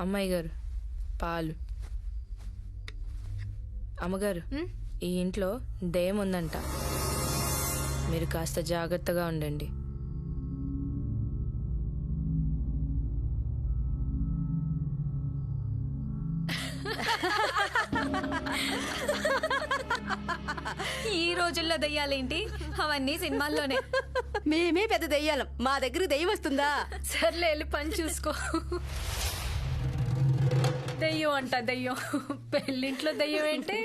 అమ్మాయి గారు పాలు. అమ్మగారు ఈ ఇంట్లో దయ్యం ఉందంట. మీరు కాస్త జాగ్రత్తగా ఉండండి. ఈ రోజుల్లో దయ్యాలేంటి? అవన్నీ సినిమాల్లోనే. మేమే పెద్ద దెయ్యాలం. మా దగ్గర దెయ్యం వస్తుందా? సర్లే వెళ్ళి పని చూసుకో. దయ్యం అంట దయ్యం. పెళ్ళింట్లో దయ్యం ఏంటి?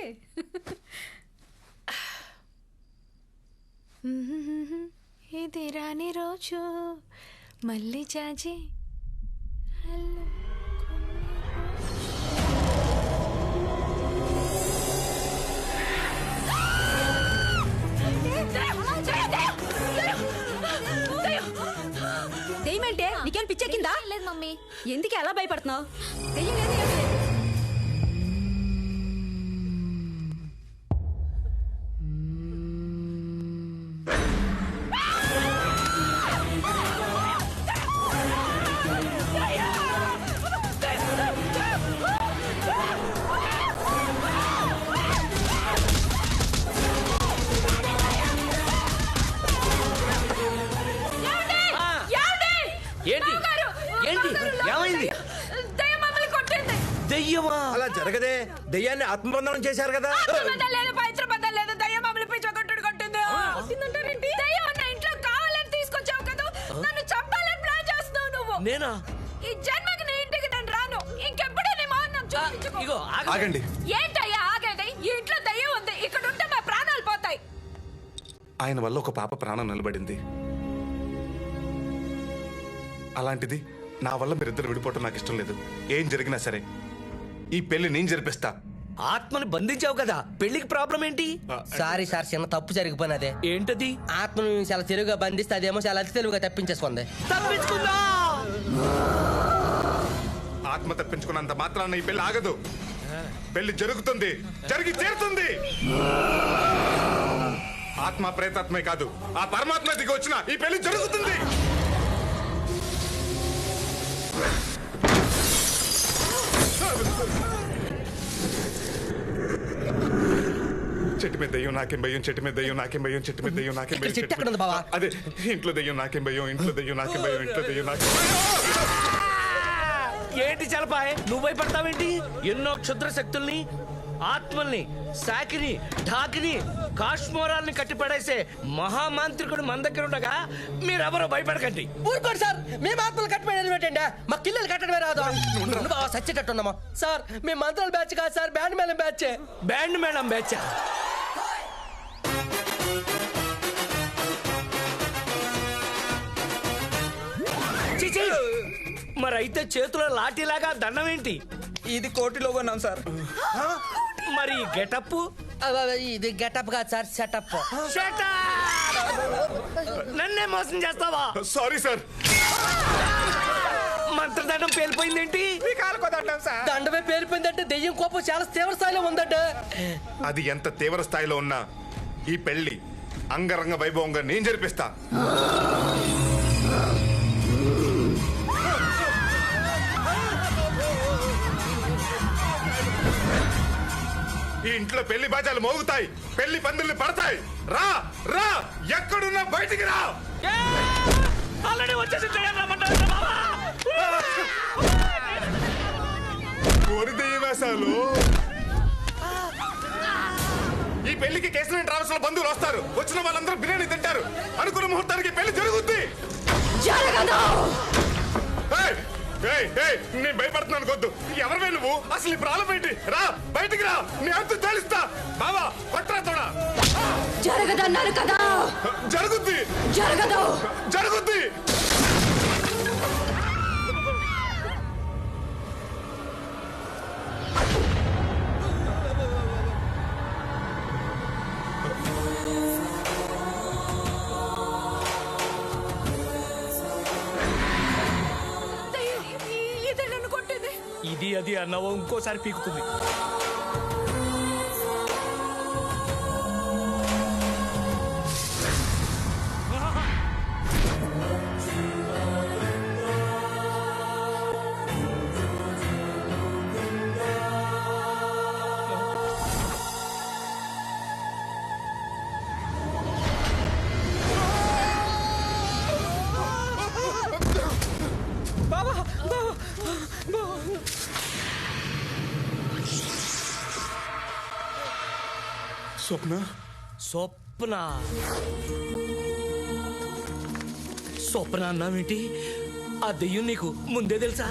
ఇది రాని రోజు మళ్ళీ చాచి దెయ్యం అంటే నీకేం పిచ్చెక్కిందా? లేదు మమ్మీ. ఎందుకు ఎలా భయపడుతున్నావు? దెయ్యం లేదు దెయ్యమా? అలా జరగదే. దెయ్యాన్ని ఆత్మబంధనం చేశారు కదా. ఆత్మబంధం లేదు పవిత్ర బంధం లేదు. దయ్యం మమ్మల్ని పిచ్చగొట్టుడు కొట్టింది. కొట్టిందంటారేంటి దయ్యం నా ఇంట్లో కావాలని తీసుకొచ్చావు కదా. నన్ను చంపాలని ప్లాన్ చేస్తున్నావు నువ్వు. నేనా? ఈ జన్మకి నీ ఇంటికి నేను రాను. ఇంకెప్పుడు నీ చూపించుకో. ఆగండి. ఏంటయ్యా ఆగేది? ఈ ఇంట్లో దయ్యం ఉంది. ఇక్కడ ఉంటే మా ప్రాణాలు పోతాయి. ఆయన వల్ల ఒక పాప ప్రాణం నిలబడింది. అలాంటిది నా వల్ల మీరిద్దరు విడిపోవటం నాకు ఇష్టం లేదు. ఏం జరిగినా సరే. ఈ పెళ్ళి నేను జరిపిస్తా. ఆత్మని బంధించావు కదా పెళ్ళికి ప్రాబ్లం ఏంటి? సారీ సార్ చిన్న తప్పు జరిగిపోయినదే ఏంటది? ఆత్మను చాలా తెలుగుగా బంధిస్తే అదేమో చాలా అతి తెలుగుగా తప్పించేసుకుంది. తప్పించుకుందా? ఆత్మ తప్పించుకున్నంత మాత్రాన ఈ పెళ్ళి ఆగదు. పెళ్ళి జరుగుతుంది జరిగి తీరుతుంది. ఆత్మ ప్రేతాత్మే కాదు ఆ పరమాత్మ దిగి వచ్చిన ఈ పెళ్ళి జరుగుతుంది. చెట్టు మీద దయ్యం నాకేం భయం? చెట్టు మీద దయ్యం నాకేం భయం? చెట్టు మీద దయ్యం నాకేం భయం? చెట్టు ఎక్కడ ఉంది బావా? అదే ఇంట్లో దయ్యం నాకేం భయం? ఇంట్లో దయ్యం నాకేం భయం? ఇంట్లో దయ్యం నాకేం ఏంటి చలపాయ్ నువ్వు భయపడతావేంటి? ఎన్నో క్షుద్ర శక్తుల్ని ఆత్మల్ని సాకిని ఢాకిని కాశ్మోరాల్ని కట్టిపడేసే మహామాంత్రికుడు మన దగ్గర ఉండగా మీరెవరో భయపడకండి. ఊరుకోండి సార్ మేము ఆత్మలు కట్టబడి పెట్టండి మా కిల్లలు కట్టడమే రాదు. ఉండు బావ సచ్చేటట్టు ఉన్నామా సార్ మేము మంత్రాల బ్యాచ్ కాదు సార్ బ్యాండ్ మేళం బ్యాచ్. బ్యాండ్ మేడం బేచ చిచి మరి అయితే చేతిలో లాఠీలాగా దండం ఏంటి? ఇది కోటిలో కొన్నాం సార్. మరి గెటప్? ఇది గెటప్ కాదు సార్ సెటప్. నన్నే మోసం చేస్తావా? Sorry sir మంత్రదండం పేలిపోయిందేంటి? దండమే పేలిపోయిందంటే దెయ్యం కోపం చాలా తీవ్ర స్థాయిలో ఉందంటే. అది ఎంత తీవ్ర స్థాయిలో ఉన్నా ఈ పెళ్ళి అంగరంగ వైభవంగా నేను జరిపిస్తా. ఈ ఇంట్లో పెళ్ళి బాజాలు మోగుతాయి. పెళ్ళి పందిళ్ళు పడతాయి. రా రా ఎక్కడున్నా బయటికి రా. ఆల్రెడీ వచ్చేసి రమ్మంటారు బావా కోరి దెయ్యవేశాలు ఈ పెళ్ళికి కేసీఆర్ ట్రావెల్స్లో బంధువులు వస్తారు. వచ్చిన వాళ్ళందరూ బిర్యానీ తింటారు. అనుకున్న ముహూర్తానికి పెళ్ళి జరుగుద్ది. ఏయ్, నేను భయపడుతున్నాను కొద్దు ఎవరివే నువ్వు? అసలు ఈ ప్రాణం ఏంటి? రా బయటికి రా. నీ అంత తెలుస్తా. బావా పట్రా తోడా. జరగదన్నాను కదా. జరుగుద్ది. జరగదు. జరుగుద్ది. ఇది అది అన్నావో ఇంకోసారి పీకుతుంది. స్వప్న స్వప్న స్వప్న అన్నావేంటి? ఆ దెయ్యం నీకు ముందే తెలుసా?